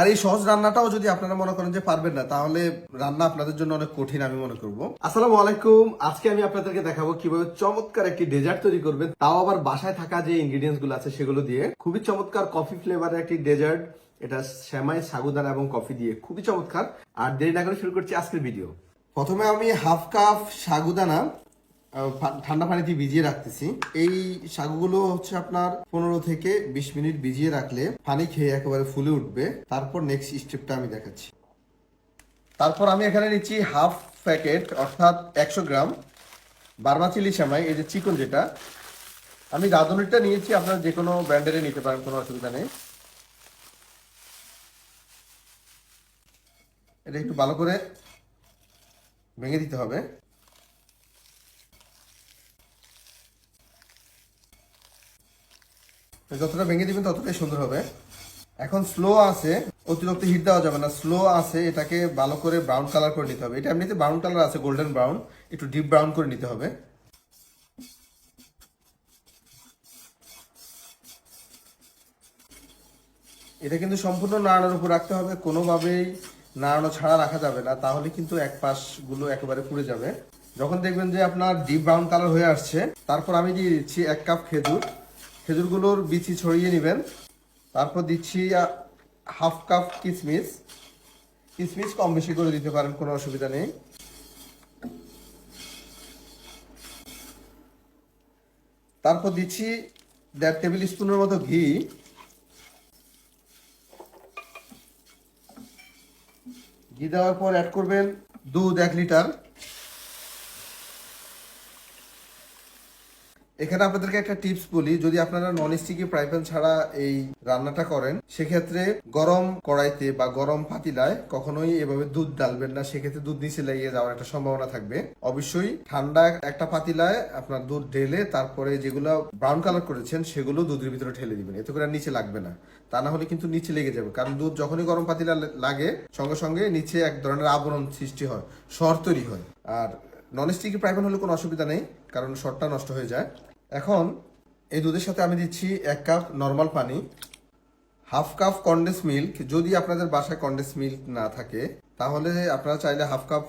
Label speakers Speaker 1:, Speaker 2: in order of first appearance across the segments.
Speaker 1: আর এই সহজ রান্নাটাও যদি আপনারা মনে করেন যে পারবেন না, তাহলে রান্না আপনাদের জন্য অনেক কঠিন আমি মনে করব। আসসালামু আলাইকুম। আজকে আমি আপনাদেরকে দেখাবো কীভাবে চমৎকার একটি ডেজার্ট তৈরি করবেন, তাও আবার বাসায় থাকা যে ইনগ্রিডিয়েন্টসগুলো আছে সেগুলো দিয়ে। খুবই চমৎকার কফি ফ্লেভারের একটি ডেজার্ট এটা শ্যামাই সাগুদানা এবং কফি দিয়ে। খুবই চমৎকার। আর দেরি না করে শুরু করছি আজকের ভিডিও প্রথমে আমি হাফ কাপ সাগুদানা ঠান্ডা পানিতে ভিজিয়ে রাখতেছি। এই সাগুগুলো হচ্ছে আপনার পনেরো থেকে বিশ মিনিট ভিজিয়ে রাখলে পানি খেয়ে একেবারে ফুলে উঠবে। তারপর নেক্সট স্টেপটা আমি দেখাচ্ছি। তারপর আমি এখানে নিচ্ছি হাফ প্যাকেট অর্থাৎ একশো গ্রাম বার্মা চিলি সেমাই, এই যে চিকন যেটা। আমি রাঁধুনিটা নিয়েছি, আপনারা যে কোনো ব্র্যান্ডেরে নিতে পারেন, কোনো অসুবিধা নেই। এটা একটু ভালো করে ভেঙে দিতে হবে। যতটা ভেঙে দিবেন ততটাই সুন্দর হবে। এখন স্লো আছে, অতিরিক্ত হিট দেওয়া যাবে না। স্লো আছে, এটাকে ভালো করে ব্রাউন কালার করে নিতে হবে। এটা এমনিতে ব্রাউন কালার আছে গোল্ডেন ব্রাউন একটু ডিপ ব্রাউন করে নিতে হবে। এটা কিন্তু সম্পূর্ণ নাড়ানোর উপর রাখতে হবে, কোনোভাবেই নাড়ানো ছাড়া রাখা যাবে না, তাহলে কিন্তু এক পাশগুলো একেবারে পুড়ে যাবে। যখন দেখবেন যে আপনার ডিপ ব্রাউন কালার হয়ে আসছে, তারপর আমি দিয়ে দিচ্ছি এক কাপ খেজুর। খেজুরগুলোর বিচি ছড়িয়ে নেবেন। তারপর দিচ্ছি হাফ কাপ কিশমিশ কিশমিশ কম বেশি করে দিতে পারেন, কোনো অসুবিধা নেই। তারপর দিচ্ছি দেড় টেবিল স্পুনের মতো ঘি। ঘি দেওয়ার পর অ্যাড করবেন দুধ এক লিটার। এখানে আপনাদেরকে একটা টিপস বলি, যদি আপনারা নন স্টিকি ফ্রাই প্যান ছাড়া এই রান্নাটা করেন, সেক্ষেত্রে গরম কড়াইতে বা গরম পাতিলায় কখনোই এভাবে দুধ ডালবেন না, সেক্ষেত্রে দুধ নিচে লেগে যাওয়ার একটা সম্ভাবনা থাকবে। অবশ্যই ঠান্ডা একটা পাতিলায় আপনার দুধ ঢেলে তারপরে যেগুলো ব্রাউন কালার করেছেন, সেগুলো দুধের ভিতরে ঠেলে দিবেন, এতে করে নিচে লাগবে না। তা না হলে কিন্তু নিচে লেগে যাবে, কারণ দুধ যখনই গরম পাতিলা লাগে, সঙ্গে সঙ্গে নিচে এক ধরনের আবরণ সৃষ্টি হয় শর তৈরি হয়। আর নন স্টিকি ফ্রাই প্যান হলে কোনো অসুবিধা নেই, কারণ শরটা নষ্ট হয়ে যায়। এখন এই দুধের সাথে আমি দিচ্ছি এক কাপ নর্মাল পানি হাফ কাপ কন্ডেন্স মিল্ক যদি আপনাদের বাসায় কন্ডেন্স মিল্ক না থাকে, তাহলে আপনারা চাইলে হাফ কাপ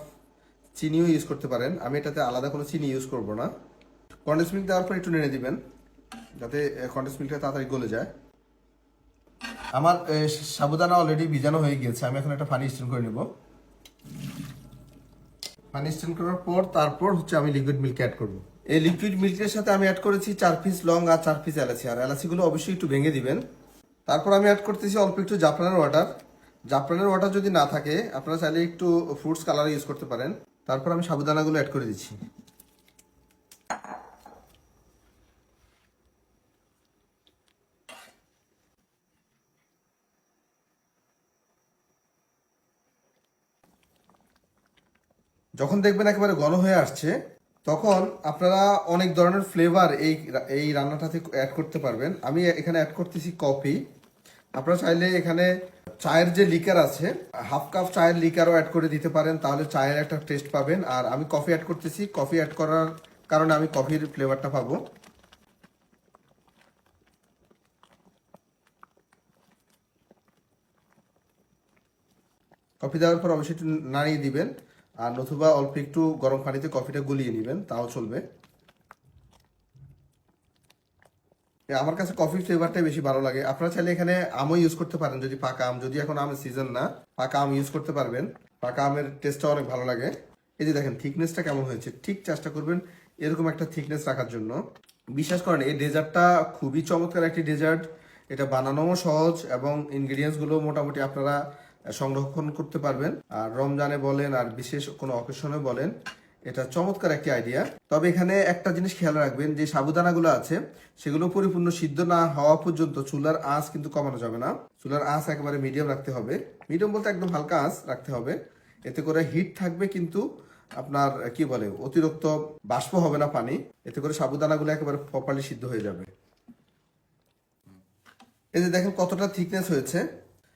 Speaker 1: চিনিও ইউজ করতে পারেন। আমি এটাতে আলাদা কোনো চিনি ইউজ করব না। কন্ডেন্স মিল্ক দেওয়ার পর একটু নেড়ে দিবেন, যাতে কন্ডেন্স মিল্কটা তাড়াতাড়ি গলে যায়। আমার সাবুদানা অলরেডি ভিজানো হয়ে গিয়েছে। আমি এখন একটা পানি স্টেন করে নেব। পানি স্টেন করার পর, তারপর হচ্ছে আমি লিকুইড মিল্ক অ্যাড করব। এই লিকুইড মিল্কের সাথে আমি অ্যাড করেছি চার পিস লং আর চার পিস এলাচি। আর এলাচিগুলো অবশ্যই একটু ভেঙে দিবেন। তারপর আমি অ্যাড করতেছি অল্প একটু জাফরানের ওয়াটার জাফরানের ওয়াটার যদি না থাকে, আপনারা চাইলে একটু ফ্রুটস কালার ইউজ করতে পারেন। তারপর আমি সাবুদানাগুলো অ্যাড করে দিচ্ছি। যখন দেখবেন একেবারে ঘন হয়ে আসছে তখন আপনারা অনেক ধরনের ফ্লেভার এই এই রান্নাটাতে অ্যাড করতে পারবেন। আমি এখানে অ্যাড করতেছি কফি আপনারা চাইলে এখানে চায়ের যে লিকার আছে হাফ কাপ চায়ের লিকারও অ্যাড করে দিতে পারেন, তাহলে চায়ের একটা টেস্ট পাবেন। আর আমি কফি অ্যাড করতেছি কফি অ্যাড করার কারণে আমি কফির ফ্লেভারটা পাবো। কফি দেওয়ার পর অবশ্যই নাড়িয়ে দিবেন। আর নতুবা অল্প একটু গরম পানিতে কফিটা গুলিয়ে নেবেন, তাও চলবে। আমার কাছে কফি ফ্লেভারটাই বেশি ভালো লাগে। আপনারা চাইলে এখানে আমও ইউজ করতে পারেন, যদি পাকা আম, যদি এখন আমের সিজন না, পাকা আম ইউজ করতে পারবেন। পাকা আমের টেস্টটা অনেক ভালো লাগে। এই যে দেখেন থিকনেসটা কেমন হয়েছে? ঠিক চেষ্টা করবেন এরকম একটা থিকনেস রাখার জন্য। বিশ্বাস করেন, এই ডেজার্টটা খুবই চমৎকার একটি ডেজার্ট। এটা বানানোও সহজ এবং ইনগ্রিডিয়েন্টসগুলো মোটামুটি আপনারা সংরক্ষণ করতে পারবেন। আর রমজানে বলেন, আর বিশেষ কোনো অকেশনে বলেন, এটা চমৎকার একটি আইডিয়া তবে এখানে একটা জিনিস খেয়াল রাখবেন, যে সাবুদানাগুলো আছে, সেগুলো পরিপূর্ণ সিদ্ধ না হওয়া পর্যন্ত চুলার আঁচ কিন্তু কমানো যাবে না। চুলার আঁচ একেবারে মিডিয়াম রাখতে হবে। মিডিয়াম বলতে একদম হালকা আঁচ রাখতে হবে। এতে করে হিট থাকবে কিন্তু আপনার, কি বলে, অতিরিক্ত বাষ্প হবে না পানি। এতে করে সাবুদানাগুলো একেবারে প্রপারলি সিদ্ধ হয়ে যাবে। এই যে দেখেন কতটা থিকনেস হয়েছে।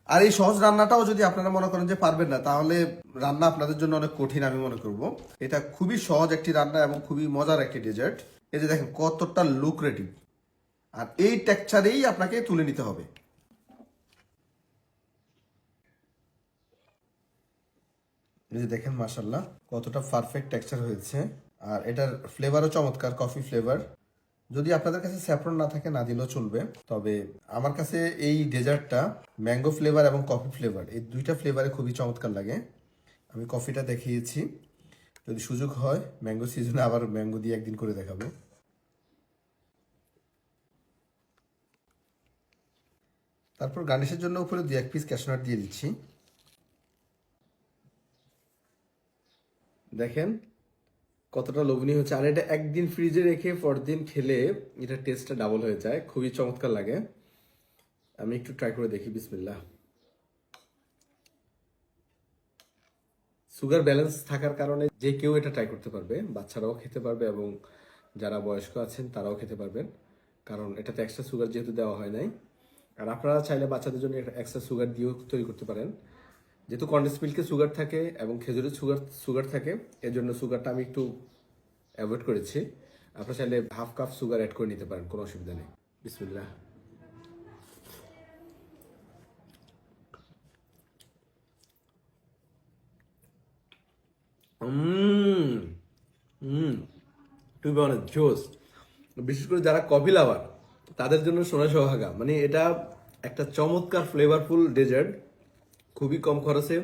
Speaker 1: আর এই সহজ রান্নাটাও যদি আপনারা মনে করেন যে পারবেন না, তাহলে রান্না আপনাদের জন্য অনেক কঠিন আমি মনে করব। এটা খুবই সহজ একটি রান্না এবং খুবই মজার একটি ডেজার্ট এই যে দেখেন কতটা লুক্রেটিভ আর এই টেকচারেই আপনাকে তুলে নিতে হবে। এই যে দেখেন মাসাল্লাহ কতটা পারফেক্ট টেক্সচার হয়েছে। আর এটার ফ্লেভারও চমৎকার কফি ফ্লেভার যদি আপনাদের কাছে স্যাফরন না থাকে না দিলেও চলবে। তবে আমার কাছে এই ডেজার্টটা ম্যাঙ্গো ফ্লেভার এবং কফি ফ্লেভার, এই দুইটা ফ্লেভারে খুবই চমৎকার লাগে। আমি কফিটা দেখিয়েছি। যদি সুযোগ হয়, ম্যাঙ্গো সিজনে, আবার ম্যাঙ্গো দিয়ে একদিন করে দেখাবো। তারপর গার্নিশের জন্য উপরে দু এক পিস ক্যাশনাট দিয়ে দিচ্ছি। দেখেন কতটা লোভনীয় হচ্ছে। আর এটা একদিন ফ্রিজে রেখে পরদিন খেলে এটা টেস্টটা ডাবল হয়ে যায়। খুবই চমৎকার লাগে। আমি একটু ট্রাই করে দেখি, বিসমিল্লাহ। সুগার ব্যালেন্স থাকার কারণে যে কেউ এটা ট্রাই করতে পারবে। বাচ্চারাও খেতে পারবে এবং যারা বয়স্ক আছেন, তারাও খেতে পারবেন। কারণ এটাতে এক্সট্রা সুগার যেহেতু দেওয়া হয় নাই। আর আপনারা চাইলে বাচ্চাদের জন্য এক্সট্রা সুগার দিয়েও তৈরি করতে পারেন। যেহেতু কন্ডেন্স মিল্কে সুগার থাকে এবং খেজুরের সুগার সুগার থাকে এর জন্য সুগারটা আমি একটু অ্যাভয়েড করেছি। আপনার চাইলে হাফ কাপ সুগার অ্যাড করে নিতে পারেন, কোনো অসুবিধা নেই। হুম টু জোস। বিশেষ করে যারা কফি লাভার তাদের জন্য সোনা সোহাগা। মানে এটা একটা চমৎকার ফ্লেভারফুল ডেজার্ট খুবই কম খরচে।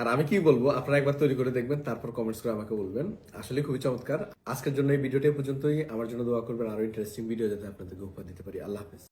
Speaker 1: আর আমি কি বলব, আপনারা একবার তৈরি করে দেখবেন, তারপর কমেন্টস করে আমাকে বলবেন। আসলে খুবই চমৎকার। আজকের জন্য এই ভিডিওটি পর্যন্তই। আমার জন্য দোয়া করবেন আরও ইন্টারেস্টিং ভিডিও যাতে আপনাদেরকে উপহার দিতে পারি। আল্লাহ হাফেজ।